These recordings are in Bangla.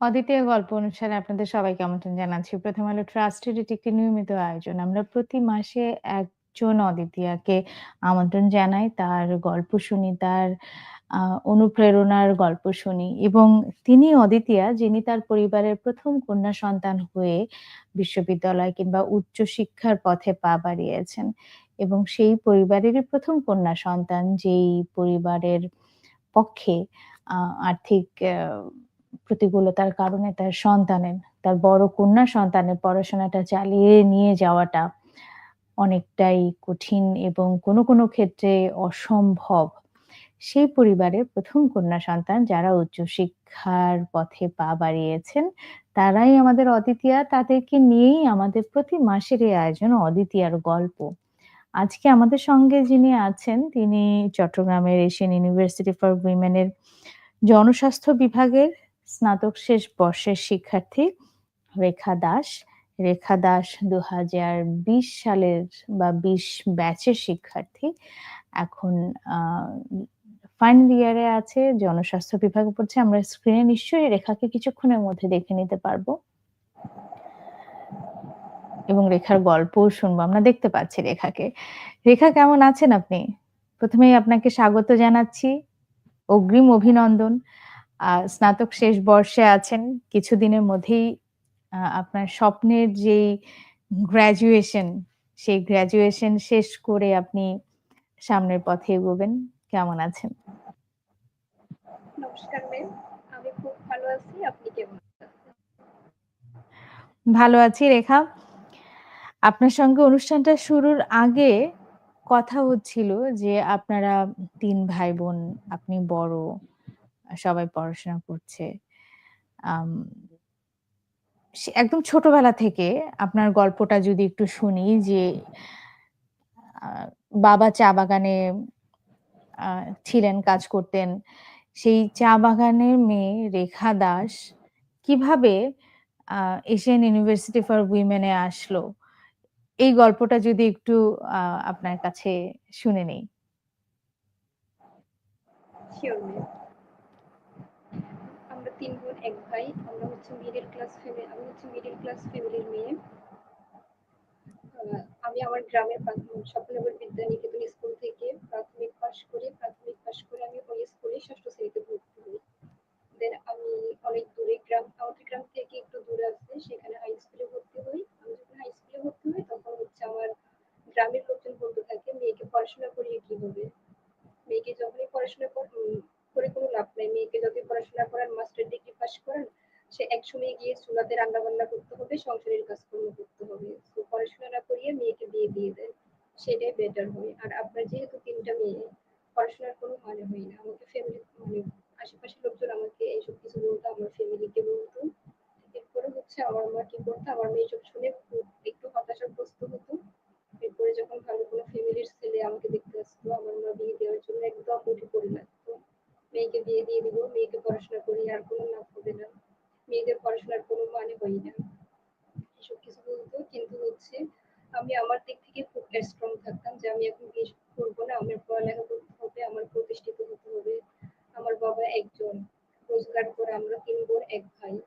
অদ্বিতীয় গল্প অনুষ্ঠানে আপনাদের সবাইকে আমন্ত্রণ জানাচ্ছি। প্রথম আলো ট্রাস্টের এটি একটি নিয়মিত আয়োজন। আমরা প্রতি মাসে একজন অদ্বিতীয়াকে আমন্ত্রণ জানাই। তার গল্প শুনি, তার অনুপ্রেরণার গল্প শুনি এবং তিনি অদ্বিতীয়া যিনি তার পরিবারের প্রথম কন্যা সন্তান হয়ে বিশ্ববিদ্যালয় কিংবা উচ্চশিক্ষার পথে পা বাড়িয়েছেন এবং সেই পরিবারেরই প্রথম কন্যা সন্তান যেই পরিবারের পক্ষে আর্থিক আ প্রতিকূলতার কারণে তার সন্তানের, তার বড় কন্যা সন্তানের পড়াশোনাটা চালিয়ে নিয়ে যাওয়াটা অনেকটাই কঠিন এবং কোনো, কোনো ক্ষেত্রে অসম্ভব। সেই পরিবারের প্রথম কন্যা সন্তান যারা উচ্চশিক্ষার পথে পা বাড়িয়েছেন, তারাই আমাদের অদ্বিতীয়া। তাদেরকে নিয়েই আমাদের প্রতি মাসের এই আয়োজন অদ্বিতীয়ার গল্প। আজকে আমাদের সঙ্গে যিনি আছেন তিনি চট্টগ্রামের এশিয়ান ইউনিভার্সিটি ফর উইমেন এর জনস্বাস্থ্য বিভাগের স্নাতক শেষ বর্ষের শিক্ষার্থী রেখা দাস। রেখা দাস ২০২০ সালের বা ২০ ব্যাচের শিক্ষার্থী। এখন ফাইনাল ইয়ারে আছে, জনস্বাস্থ্য বিভাগে পড়ছে। আমরা স্ক্রিনে নিশ্চয়ই রেখাকে কিছুক্ষণের মধ্যে দেখে নিতে পারব। এবং রেখার গল্পও শুনব। আমরা দেখতে পাচ্ছি রেখাকে। রেখা কেমন আছেন আপনি? ১ম এই আপনাকে স্বাগত জানাচ্ছি। অগ্রিম অভিনন্দন। স্নাতক শেষ বর্ষে আছেন। কিছুদিনের মধ্যেই আপনার স্বপ্নের যেই গ্র্যাজুয়েশন, সেই গ্র্যাজুয়েশন শেষ করে আপনি সামনের পথে এগোবেন। কেমন আছেন? নমস্কার ম্যাম। আমি খুব ভালো আছি। আপনি কেমন ভালো আছি রেখা। আপনার সঙ্গে অনুষ্ঠানটা শুরুর আগে কথা হচ্ছিল যে আপনারা তিন ভাই-বোন, আপনি বড়, সবাই পড়াশোনা করছে। একদম ছোটবেলা থেকে আপনার গল্পটা যদি একটু শুনি যে বাবা চা বাগানে ছিলেন, কাজ করতেন। সেই চা বাগানের মেয়ে রেখা দাস কীভাবে এশিয়ান ইউনিভার্সিটি ফর উইমেন আসলো? এই গল্পটা যদি একটু আপনার কাছে শুনে নেই। ৩ বোন এক ভাই। আমরা হচ্ছে মিডল ক্লাস ফ্যামিলি আমি হচ্ছে মিডিল ক্লাস ফ্যামিলির মেয়ে। আমি আমার গ্রামের স্বপ্ননগর বিদ্যানিকেতন স্কুল থেকে প্রাথমিক পাস করে আমি ওই স্কুলে ৬ষ্ঠ শ্রেণীতে ভর্তি হই। দেন আমি অনেক দূরে গ্রাম আমাদের গ্রাম থেকে একটু দূরে আছে সেখানে হাই স্কুলে ভর্তি হই। আমি যখন হাই স্কুলে ভর্তি হই তখন হচ্ছে আমার গ্রামের লোকজন বলতে থাকে, "মেয়েকে পড়াশোনা করিয়ে কি হবে? মেয়েকে যখনই পড়াশোনা কর উম করে কোনো লাভ নাই। মেয়েকে যতই পড়াশোনা করান, মাস্টার ডিগ্রি পাস করান, সে একসময় রান্নাবান্না রান্না-বান্না করতে হবে, সংসারের কাজকর্ম করতে হবে। তো পড়াশোনাটা করিয়ে মেয়েকে বিয়ে দিয়ে দেন। সেটাই বেটার হয়। আর আপনার যেহেতু তিনটা মেয়ে, পড়াশোনার কোনো মানে হয় না।" আমাকে ফ্যামিলি মানে আশেপাশের লোকজন আমাকে এইসব কিছু বলতো, আমার ফ্যামিলিকে বলতো। এরপরে হচ্ছে আমার মা কি করতো, আমার মেয়ে সব শুনে খুব একটু হতাশাগ্রস্ত হতো। এরপরে যখন ভালো কোনো ফ্যামিলির ছেলে আমাকে দেখতে আসতো, আমার মা বিয়ে দেওয়ার জন্য একদম উঠে পড়ে লাগতো। মেয়েকে বিয়ে দিয়ে দিব, মেয়েকে পড়াশোনা করিয়ে আর কোনো লাভ হবে না। মেয়েদের পড়াশোনার কোনো মানে হয় না। এসব কিছু বলতো। কিন্তু হচ্ছে আমি আমার দিক থেকে খুব স্ট্রং থাকতাম যে আমি এখন বিয়ে করব না। আমার পড়ালেখা করতে হবে, আমার প্রতিষ্ঠিত হতে হবে। আমার বাবা একজন। রোজগার করে আমরা ৩ বোন ১ ভাই।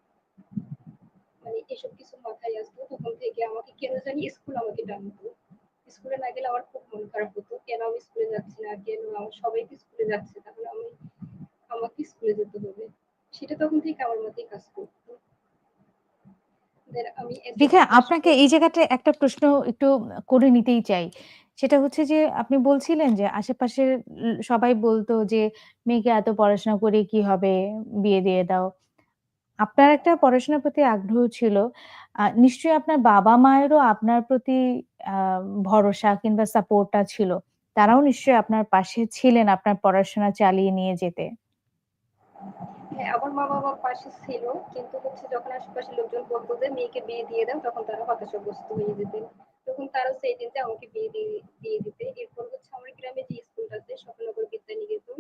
মানে এসব কিছু মাথায় আসতো। তখন থেকে আমাকে কেন জানি স্কুল আমাকে টানতো। স্কুলে না গেলে আমার খুব মন খারাপ হতো। কেন আমি স্কুলে যাচ্ছি না? কেন আমার সবাই তো স্কুলে যাচ্ছে। তাহলে আমি আমাকে স্কুলে যেতে হবে। সেটা তখন থেকে আমার মাথায় কাজ করত। রেখা আপনাকে এই জায়গাটায় একটা প্রশ্ন একটু করে নিতেই চাই। সেটা হচ্ছে যে আপনি বলছিলেন যে আশেপাশের সবাই বলতো যে, "মেয়েকে এত পড়াশোনা করে কি হবে? বিয়ে দিয়ে দাও।" আপনার একটা পড়াশোনার প্রতি আগ্রহ ছিল। নিশ্চয়ই আপনার বাবা-মায়েরও আপনার প্রতি ভরসা কিংবা সাপোর্ট টা ছিল। তারাও নিশ্চয়ই আপনার পাশে ছিলেন আপনার পড়াশোনা চালিয়ে নিয়ে যেতে। হ্যাঁ, আমার মা-বাবা পাশে ছিল। কিন্তু হচ্ছে যখন আশেপাশের লোকজন বলত যে, "মেয়েকে বিয়ে দিয়ে দাও," তখন তারা হতাশাগ্রস্ত হয়ে যেতেন। তখন তারাও চাইতেন যে আমাকে বিয়ে দিয়ে দিয়ে দিতে। এরপর হচ্ছে আমার গ্রামে যে স্কুলটা আছে স্বপ্ননগর বিদ্যানিকেতন।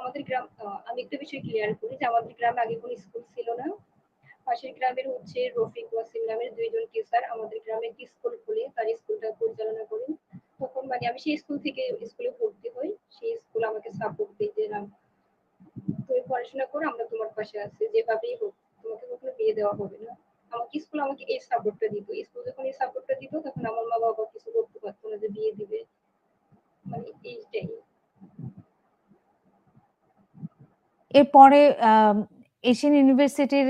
আমাদের গ্রাম আমি একটা বিষয় ক্লিয়ার করি যে আমাদের গ্রামে আগে কোনো স্কুল ছিল না। পাশের গ্রামের হচ্ছে রফিক ওয়াসিম নামের ২ জন টিচার আমাদের গ্রামে একটি স্কুল খুলে তার স্কুলটা পরিচালনা করেন। তখন মানে আমি সেই স্কুল থেকে স্কুলে ভর্তি হই। সেই স্কুল আমাকে সাপোর্ট দেয় যে, "না তুমি পড়াশোনা করো আমরা তোমার পাশে আছি। যেভাবেই হোক তোমাকে কখনো বিয়ে দেওয়া হবে না। আমাকে স্কুল আমাকে এই সাপোর্টটা দিত। স্কুল যখন এই সাপোর্টটা দিত তখন আমার মা-বাবা কিছু করতে পারত না যে বিয়ে দিবে। মানে এইটাই। এরপরে এশিয়ান ইউনিভার্সিটির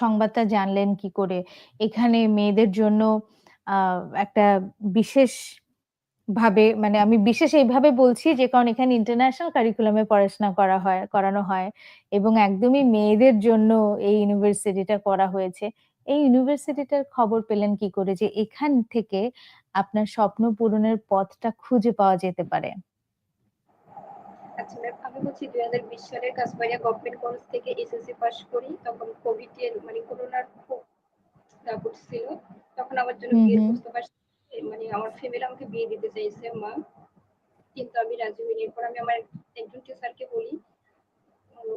সংবাদটা জানলেন কি করে? এখানে মেয়েদের জন্য একটা বিশেষ ভাবে মানে আমি বিশেষ এইভাবে বলছি যে, কারণ এখানে ইন্টারন্যাশনাল কারিকুলামে পড়াশোনা করা হয়, করানো হয় এবং একদমই মেয়েদের জন্য এই ইউনিভার্সিটিটা করা হয়েছে। এই ইউনিভার্সিটিটার খবর পেলেন কি করে যে এখান থেকে আপনার স্বপ্ন পূরণের পথটা খুঁজে পাওয়া যেতে পারে? আচ্ছা ম্যাম আমি হচ্ছি ২০২০ সালের কাঁচবাড়িয়া গভর্নমেন্ট কলেজ থেকে এসএসসি পাস করি। তখন কোভিড এর মানে করোনার খুব দাপট ছিল। তখন আমার জন্য বিয়ের। প্রস্তাব। মানে আমার ফ্যামিলি আমাকে বিয়ে দিতে চাইছে মা। কিন্তু আমি রাজি হইনি। এরপর আমি আমার একজন টিচারকে বলি।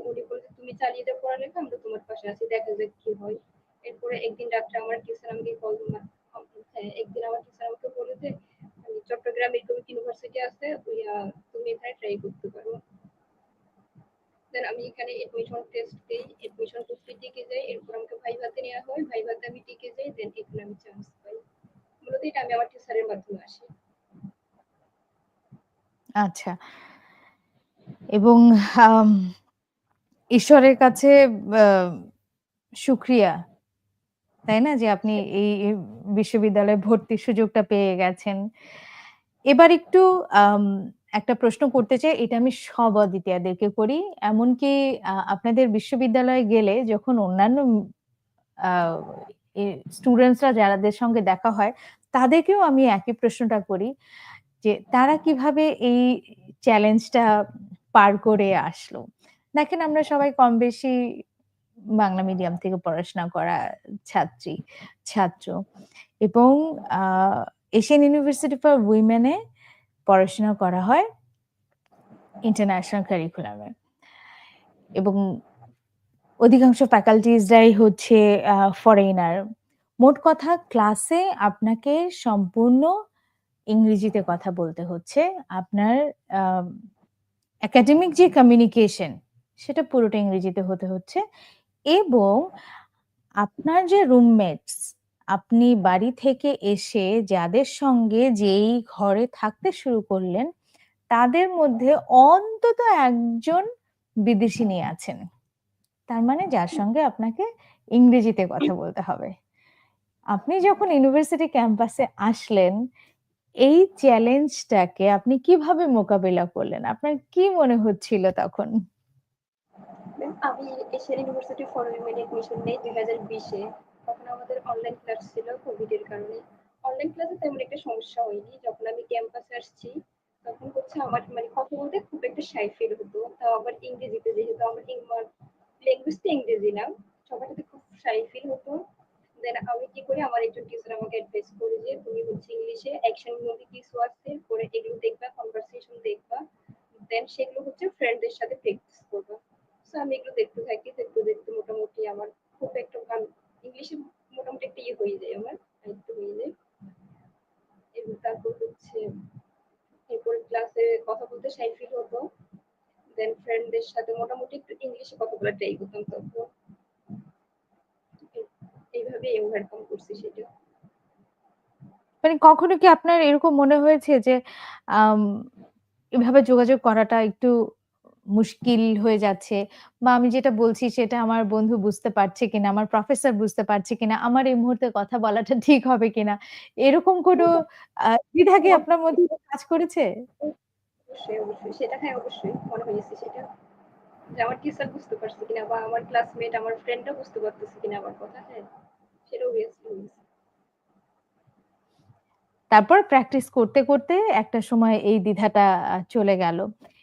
উনি বলছে, "তুমি চালিয়ে যাও পড়ালেখা, আমরা তোমার পাশে আছি। দেখা যাক কি হয়।" এরপরে একদিন রাত্রে আমার টিচার আমাকে কল হ্যাঁ, একদিন আমার টিচার আমাকে বলে যে, মানে "চট্টগ্রামে এরকম ইউনিভার্সিটি আছে, তুমি এখানে ট্রাই করতে পারো।" দেন আমি এখানে অ্যাডমিশন টেস্ট দেই। অ্যাডমিশন টেস্টে টিকে যাই। এরপর আমাকে ভাইভাতে নেওয়া হয়। ভাইভাতে আমি টিকে যাই। দেন এখানে আমি চান্স পাই। মূলত এটা আমি আমার টিচারের মাধ্যমে আসি। আচ্ছা। এবং ঈশ্বরের কাছে শুকরিয়া। তাই না? যে আপনি এই বিশ্ববিদ্যালয়ে ভর্তির সুযোগটা পেয়ে গেছেন। এবার একটু একটা প্রশ্ন করতে চাই। এটা আমি সব অদ্বিতীয়াদেরকে করি। এমনকি আপনাদের বিশ্ববিদ্যালয়ে গেলে যখন অন্যান্য স্টুডেন্টসরা যাদের সঙ্গে দেখা হয়, তাদেরকেও আমি একই প্রশ্নটা করি যে তারা কীভাবে এই চ্যালেঞ্জটা পার করে আসলো? দেখেন আমরা সবাই কম বেশি বাংলা মিডিয়াম থেকে পড়াশোনা করা ছাত্রী, ছাত্র এবং এশিয়ান ইউনিভার্সিটি ফর উইমেন পড়াশোনা করা হয় ইন্টারন্যাশনাল কারিকুলাম। এবং অধিকাংশ ফ্যাকাল্টিজরাই হচ্ছে আ ফরেইনার। মোট কথা ক্লাসে আপনাকে সম্পূর্ণ ইংরেজিতে কথা বলতে হচ্ছে। আপনার একাডেমিক যে কমিউনিকেশন সেটা পুরোটা ইংরেজিতে হতে হচ্ছে এবং আপনার যে রুমমেটস, আপনি বাড়ি থেকে এসে যাদের সঙ্গে যেই ঘরে থাকতে শুরু করলেন, তাদের মধ্যে অন্তত একজন বিদেশিনী আছেন। তার মানে যার সঙ্গে আপনাকে ইংরেজিতে কথা বলতে হবে। আপনি যখন ইউনিভার্সিটি ক্যাম্পাসে আসলেন, এই চ্যালেঞ্জটাকে আপনি কীভাবে মোকাবিলা করলেন? আপনার কি মনে হচ্ছিল তখন? আমি Asian university for women admission নেই ২০২০ এ। তখন আমাদের অনলাইন ক্লাস ছিল কোভিড এর কারণে। অনলাইন ক্লাসে তেমন একটা সমস্যা হয়নি। যখন আমি ক্যাম্পাসে আসছি, তখন হচ্ছে আমার মানে কথা বলতে খুব একটা শাই ফিল হতো। তাও আবার ইংরেজিতে যেহেতু আমার ইংমার ল্যাঙ্গুয়েজটা ইংরেজি না। সবার সাথে খুব শাই ফিল হতো। দেন আমি কি করি আমার একজন টিচার আমাকে অ্যাডভাইস করে যে, "তুমি হচ্ছে ইংলিশে অ্যাকশন মুভি কিছু আছে, পরে এগুলো দেখবা, কনভারসেশন দেখবা। দেন সেগুলো হচ্ছে ফ্রেন্ডদের সাথে প্র্যাকটিস করবা।" সো আমি এগুলো দেখতে থাকি। দেখতে, দেখতে মোটামুটি আমার খুব একটা গান ইংলিশে মোটামুটি একটা ইয়ে হয়ে যায় আমার। আয়ত্ত হয়ে যায়। এবং তারপর হচ্ছে এরপরে ক্লাসে কথা বলতে শাই ফিল হতো। দেন ফ্রেন্ডদের সাথে মোটামুটি একটু বলার ট্রাই করতাম তখন। এই ওভারকাম করছি সেটা। মানে কখনো কি আপনার এরকম মনে হয়েছে যে এভাবে যোগাযোগ করাটা একটু মুশকিল হয়ে যাচ্ছে বা আমি যেটা বলছি সেটা আমার বন্ধু বুঝতে পারছে কিনা, আমার প্রফেসর বুঝতে পারছে কিনা, আমার এই মুহূর্তে কথা বলাটা ঠিক হবে কিনা? এরকম কোনো দ্বিধা কি আপনার মধ্যে কাজ করেছে? অবশ্যই, অবশ্যই। সেটা হ্যাঁ, অবশ্যই মনে হয়েছে সেটা। যে আমার টিচার বুঝতে পারছে কিনা বা আমার ক্লাসমেট, আমার ফ্রেন্ডরা বুঝতে পারতেছে কিনা আমার কথা। হ্যাঁ, সেটাও হয়েছে, হয়েছে। তারপর প্র্যাকটিস করতে, করতে একটা সময় এই দ্বিধাটা চলে গেল।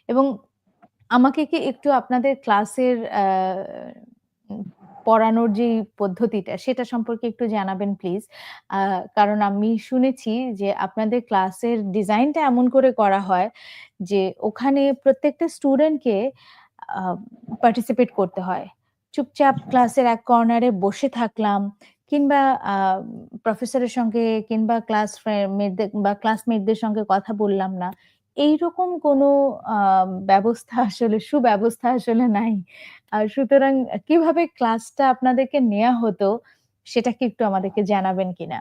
এবং আমাকে কি একটু আপনাদের ক্লাসের পড়ানোর যে পদ্ধতিটা সেটা সম্পর্কে একটু জানাবেন প্লিজ। কারণ আমি শুনেছি যে আপনাদের ক্লাসের ডিজাইনটা এমন করে করা হয় যে ওখানে প্রত্যেকটা স্টুডেন্টকে পার্টিসিপেট করতে হয়। চুপচাপ ক্লাসের এক কর্নারে বসে থাকলাম, কিংবা প্রফেসরের সঙ্গে কিংবা ক্লাস বা ক্লাসমেটদের সঙ্গে কথা বললাম না। এইরকম কোনো ব্যবস্থা আসলে, সুব্যবস্থা আসলে নাই। আর সুতরাং কীভাবে ক্লাসটা আপনাদেরকে নেওয়া হতো, সেটা কি একটু আমাদেরকে জানাবেন কিনা?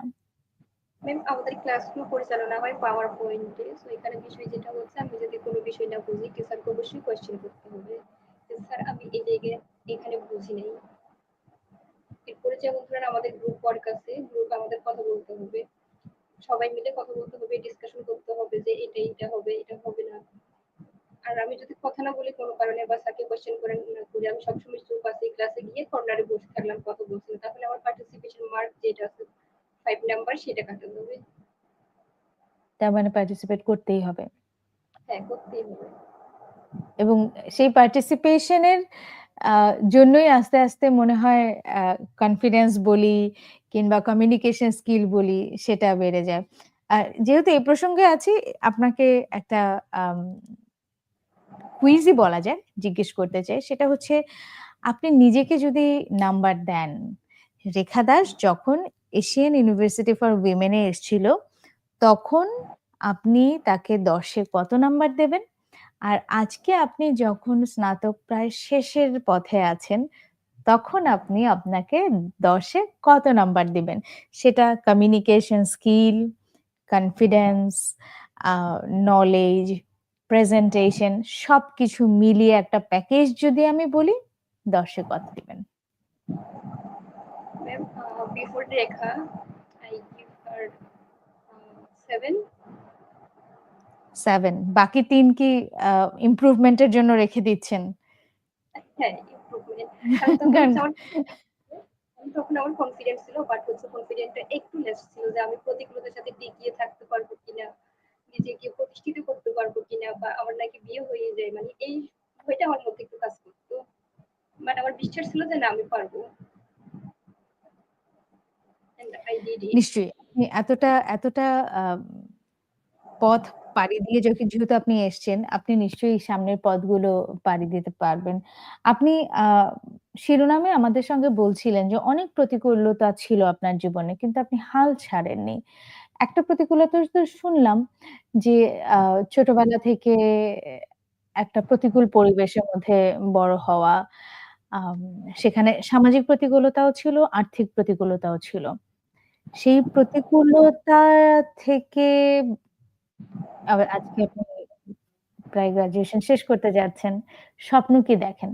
ম্যাম আমাদের ক্লাসগুলো পরিচালনা হয় পাওয়ার পয়েন্টে। সো এখানে বিষয় যেটা হচ্ছে, আমি যদি কোনো বিষয় না বুঝি টিচারকে অবশ্যই কোয়েশ্চেন করতে হবে। স্যার আমি এই জায়গায় এখানে বুঝি নাই। এরপরে যেমন ধরেন আমাদের গ্রুপ ওয়ার্ক আছে, গ্রুপে আমাদের কথা বলতে হবে। সবাই মিলে কথা বলতে হবে, ডিসকাশন করতে হবে যে এটা, এটা হবে, এটা হবে না। আর আমি যদি কথা না বলি কোনো কারণে বা স্যারকে কোয়েশ্চেন করে না করি, আমি সবসময় চুপ আছি ক্লাসে গিয়ে কর্নারে বসে থাকলাম, কথা বলছি না। তাহলে আমার পার্টিসিপেশন মার্ক যেটা আছে 5 নাম্বার সেটা কাটা যাবে। তার মানে পার্টিসিপেট করতেই হবে। হ্যাঁ, করতেই হবে। এবং সেই পার্টিসিপেশন এর আ জন্যই আস্তে, আস্তে মনে হয় কনফিডেন্স বলি কিংবা কমিউনিকেশন স্কিল বলি সেটা বেড়ে যায়। আর যেহেতু এই প্রসঙ্গে আছি আপনাকে একটা কুইজই বলা যায়, জিজ্ঞেস করতে চাই। সেটা হচ্ছে আপনি নিজেকে যদি নাম্বার দেন, রেখা দাস যখন এশিয়ান ইউনিভার্সিটি ফর উইমেনে এসছিল, তখন আপনি তাকে ১০ এ কত নাম্বার দেবেন? আর আজকে আপনি যখন স্নাতক প্রায় শেষের পথে আছেন, তখন আপনি আপনাকে ১০ এ কত নাম্বার দিবেন? সেটা communication skill, confidence, knowledge, presentation সবকিছু মিলিয়ে একটা প্যাকেজ যদি আমি বলি দশে কত দিবেন? Ma'am before Rekha I give her uh, 7 7 বাকি তিন কি আ ইমপ্রুভমেন্ট এর জন্য রেখে দিচ্ছেন? হ্যাঁ, তখন আমার কনফিডেন্স ছিল বাট হচ্ছে কনফিডেন্টটা একটু লেস ছিল যে আমি প্রতিকূলতার সাথে টিকিয়ে থাকতে পারব কিনা, নিজেকে প্রতিষ্ঠিত করতে পারব কিনা বা আমার নাকি বিয়ে হয়ে যায়। মানে এই ভয়টা আমার মধ্যে একটু কাজ করতো। বাট আমার বিশ্বাস ছিল যে না আমি পারব। নিশ্চয়ই। আপনি এতটা, এতটা পথ পাড়ি দিয়ে যখন যেহেতু আপনি এসছেন, আপনি নিশ্চয়ই সামনের পথগুলো পাড়ি দিতে পারবেন। আপনি শিরোনামে আমাদের সঙ্গে বলছিলেন যে অনেক প্রতিকূলতা ছিল আপনার জীবনে কিন্তু আপনি হাল ছাড়েননি। একটা প্রতিকূলতা তো শুনলাম যে ছোটবেলা থেকে একটা প্রতিকূল পরিবেশের মধ্যে বড় হওয়া। সেখানে সামাজিক প্রতিকূলতাও ছিল, আর্থিক প্রতিকূলতাও ছিল। সেই প্রতিকূলতা থেকে আবার আজকে আপনি প্রায় গ্র্যাজুয়েশন শেষ করতে যাচ্ছেন। স্বপ্ন কি দেখেন?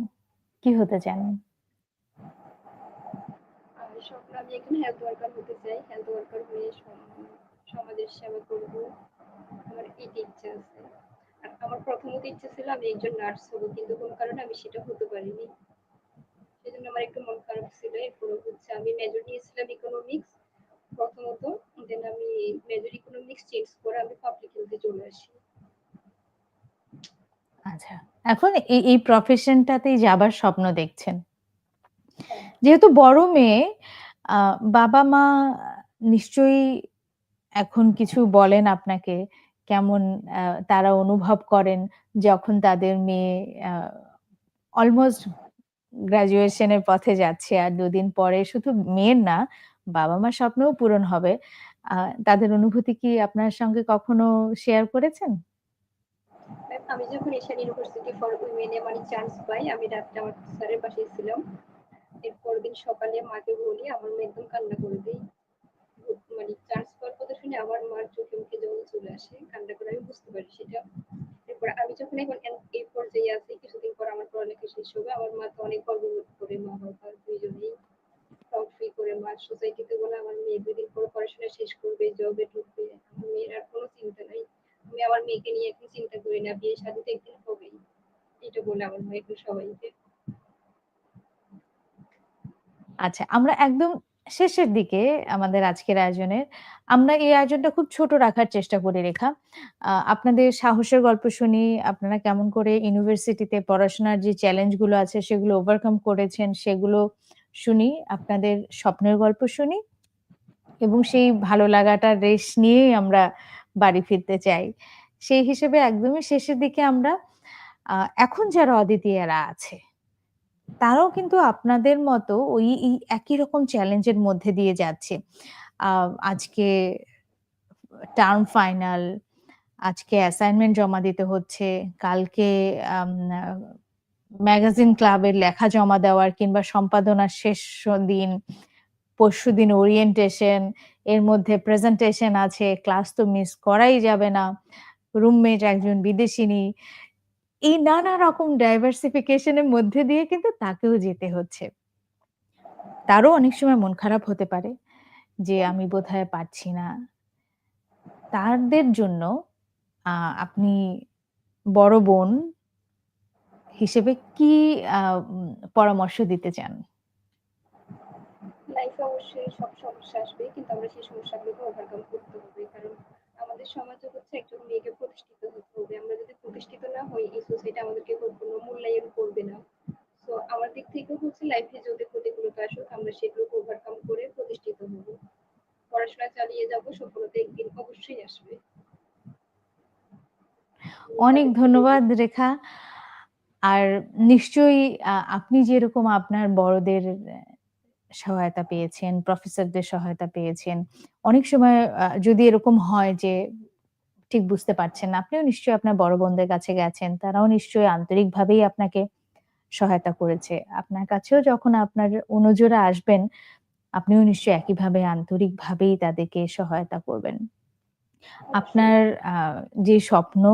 কি হতে চান? আমি এখানে হেলথ ওয়ার্কার হতে চাই। হেলথ ওয়ার্কার হয়ে সমাজের সেবা করব। আমার এটি ইচ্ছা আছে। আর আমার প্রথমত ইচ্ছা ছিল আমি একজন নার্স হব। কিন্তু কোন কারণে আমি সেটা হতে পারিনি। সেজন্য আমার একটু মন খারাপ ছিল। এরপরে হচ্ছে আমি মেজর নিয়েছিলাম ইকোনমিক্স। প্রথমত দেন আমি মেজর ইকোনমিক্স চেঞ্জ করে আমি পাবলিক হেলথ চলে আসি। আচ্ছা। এখন এই, এই প্রফেশনটাতেই যাবার স্বপ্ন দেখছেন। হ্যাঁ। যেহেতু বড় মেয়ে আ বাবা-মা নিশ্চয়ই এখন কিছু বলেন আপনাকে কেমন তারা অনুভব করেন যখন তাদের মেয়ে অলমোস্ট গ্র্যাজুয়েশন এর পথে যাচ্ছে আর ২ দিন পরে শুধু মেয়ের না, বাবা-মার স্বপ্নও পূরণ হবে। তাদের অনুভূতি কি আপনার সঙ্গে কখনো শেয়ার করেছেন? আমি যখন এশিয়ান ইউনিভার্সিটি ফর উইমেন এ মানে চান্স পাই, আমি রাতটা আমার স্যারের পাশে ছিলাম। এর পরের দিন সকালে মাকে বলি, আমার মেয়ে একদম কান্না করে দেয়। মানে চান্স পাওয়ার কথা শুনে আমার মার চোখে মুখে জল চলে আসে। কান্না করে আমি বুঝতে পারি সেটা। এরপর আমি যখন এখন এই পর্যায়ে আছি, কিছুদিন পর আমার পড়ালেখা শেষ হবে। আমার মা তো অনেক গর্ববোধ করে মা-বাবা দুইজনেই। প্রাউড ফিল করে মা সোসাইটিতে বলে আমার মেয়ে ২ দিন পর পড়াশোনা শেষ করবে, জবে ঢুকবে। আমার মেয়ের আর কোন চিন্তা নাই। আমি আমার মেয়েকে নিয়ে এখন চিন্তা করি না। বিয়ে শাদী তো একদিন হবেই। এটা বলে আমার মা এখন সবাইকে। আচ্ছা, আমরা একদম শেষের দিকে আমাদের আজকের আয়োজনের। আমরা এই আয়োজনটা খুব ছোট রাখার চেষ্টা করি রেখা। আপনাদের সাহসের গল্প শুনি, আপনারা কেমন করে ইউনিভার্সিটিতে পড়াশোনার যে চ্যালেঞ্জগুলো আছে সেগুলো ওভারকাম করেছেন সেগুলো শুনি। আপনাদের স্বপ্নের গল্প শুনি। এবং সেই ভালো লাগাটার রেশ নিয়েই আমরা বাড়ি ফিরতে চাই। সেই হিসেবে একদমই শেষের দিকে আমরা এখন যারা অদ্বিতীয়ারা আছে তারাও কিন্তু আপনাদের মতো ওই একই রকম চ্যালেঞ্জের মধ্যে দিয়ে যাচ্ছে। আজকে টার্ম ফাইনাল, আজকে অ্যাসাইনমেন্ট জমা দিতে হচ্ছে, কালকে ম্যাগাজিন ক্লাবের লেখা জমা দেওয়ার কিংবা সম্পাদনার শেষ দিন, পরশু দিন ওরিয়েন্টেশন, এর মধ্যে প্রেজেন্টেশন আছে, ক্লাস তো মিস করাই যাবে না। রুমমেট একজন বিদেশিনী। এই নানা রকম ডাইভার্সিফিকেশন এর মধ্যে দিয়ে কিন্তু তাকেও যেতে হচ্ছে। তারও অনেক সময় মন খারাপ হতে পারে যে আমি বোধহয় পারছি না। তাদের জন্য আপনি বড় বোন হিসেবে কি পরামর্শ দিতে চান? লাইফে অবশ্যই সব সমস্যা আসবে। কিন্তু আমরা সেই সমস্যাগুলোকে ওভারকাম করতে হবে। কারণ আমাদের সমাজে হচ্ছে একজন মেয়েকে প্রতিষ্ঠিত হতে হবে। আমরা যদি প্রতিষ্ঠিত না হই, এই সোসাইটি আমাদেরকে কখনো মূল্যায়ন করবে না। সো আমার দিক থেকে হচ্ছে লাইফে যদি প্রতিকূলতা আসুক, আমরা সেগুলোকে ওভারকাম করে প্রতিষ্ঠিত হব। পড়াশোনা চালিয়ে যাব, সফলতা একদিন অবশ্যই আসবে। অনেক ধন্যবাদ রেখা। আর নিশ্চয়ই আপনি যেরকম আপনার বড়দের সহায়তা পেয়েছেন, প্রফেসরদের সহায়তা পেয়েছেন। অনেক সময় যদি এরকম হয় যে ঠিক বুঝতে পারছেন না, আপনিও নিশ্চয়ই আপনার বড় বোনদের কাছে গেছেন। তারাও নিশ্চয়ই আন্তরিকভাবেই আপনাকে সহায়তা করেছে। আপনার কাছেও যখন আপনার অনুজরা আসবেন, আপনিও নিশ্চয়ই একইভাবে আন্তরিকভাবেই তাদেরকে সহায়তা করবেন। আপনার যে স্বপ্ন,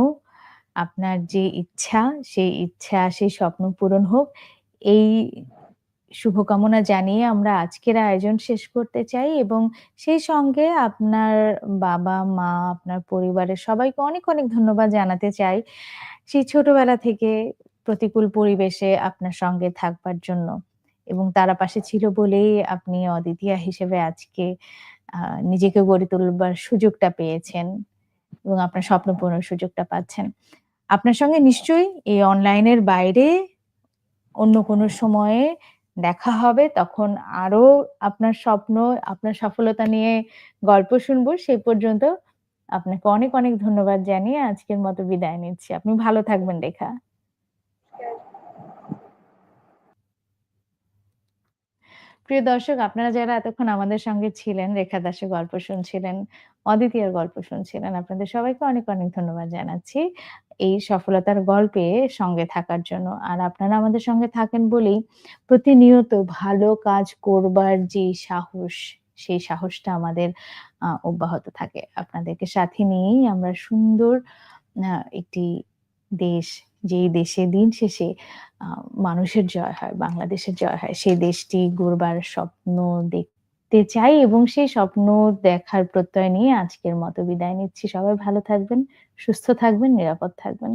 আপনার যে ইচ্ছা, সেই ইচ্ছা, সেই স্বপ্ন পূরণ হোক। এই শুভকামনা জানিয়ে আমরা আজকের আয়োজন শেষ করতে চাই এবং সেই সঙ্গে আপনার বাবা-মা, আপনার পরিবারের সবাইকে অনেক, অনেক ধন্যবাদ জানাতে চাই। সেই ছোটবেলা থেকে প্রতিকূল পরিবেশে আপনার সঙ্গে থাকবার জন্য এবং তারা পাশে ছিল বলেই আপনি অদ্বিতীয়া হিসেবে আজকে নিজেকে গড়ে তুলবার সুযোগটা পেয়েছেন এবং আপনার স্বপ্ন পূরণের সুযোগটা পাচ্ছেন। আপনার সঙ্গে নিশ্চয়ই এই অনলাইনের বাইরে অন্য কোনো সময়ে দেখা হবে। তখন আরও আপনার স্বপ্ন, আপনার সফলতা নিয়ে গল্প শুনব। সেই পর্যন্ত আপনাকে অনেক, অনেক ধন্যবাদ জানিয়ে আজকের মতো বিদায় নিচ্ছি। আপনি ভালো থাকবেন রেখা। প্রিয় দর্শক, আপনারা যারা এতক্ষণ আমাদের সঙ্গে ছিলেন, রেখা দাসের গল্প শুনছিলেন, অদ্বিতীয়ার গল্প শুনছিলেন, আপনাদের সবাইকে অনেক, অনেক ধন্যবাদ জানাচ্ছি। এই সফলতার গল্পে সঙ্গে থাকার জন্য। আর আপনারা আমাদের সঙ্গে থাকেন বলেই প্রতিনিয়ত ভালো কাজ করবার যে সাহস, সেই সাহসটা আমাদের অব্যাহত থাকে। আপনাদেরকে সাথে নিয়েই আমরা সুন্দর একটি দেশ, যেই দেশে দিন শেষে মানুষের জয় হয়, বাংলাদেশের জয় হয়, সেই দেশটি গড়বার স্বপ্ন দেখতে চাই এবং সেই স্বপ্ন দেখার প্রত্যয় নিয়ে আজকের মতো বিদায় নিচ্ছি। সবাই ভালো থাকবেন, সুস্থ থাকবেন, নিরাপদ থাকবেন।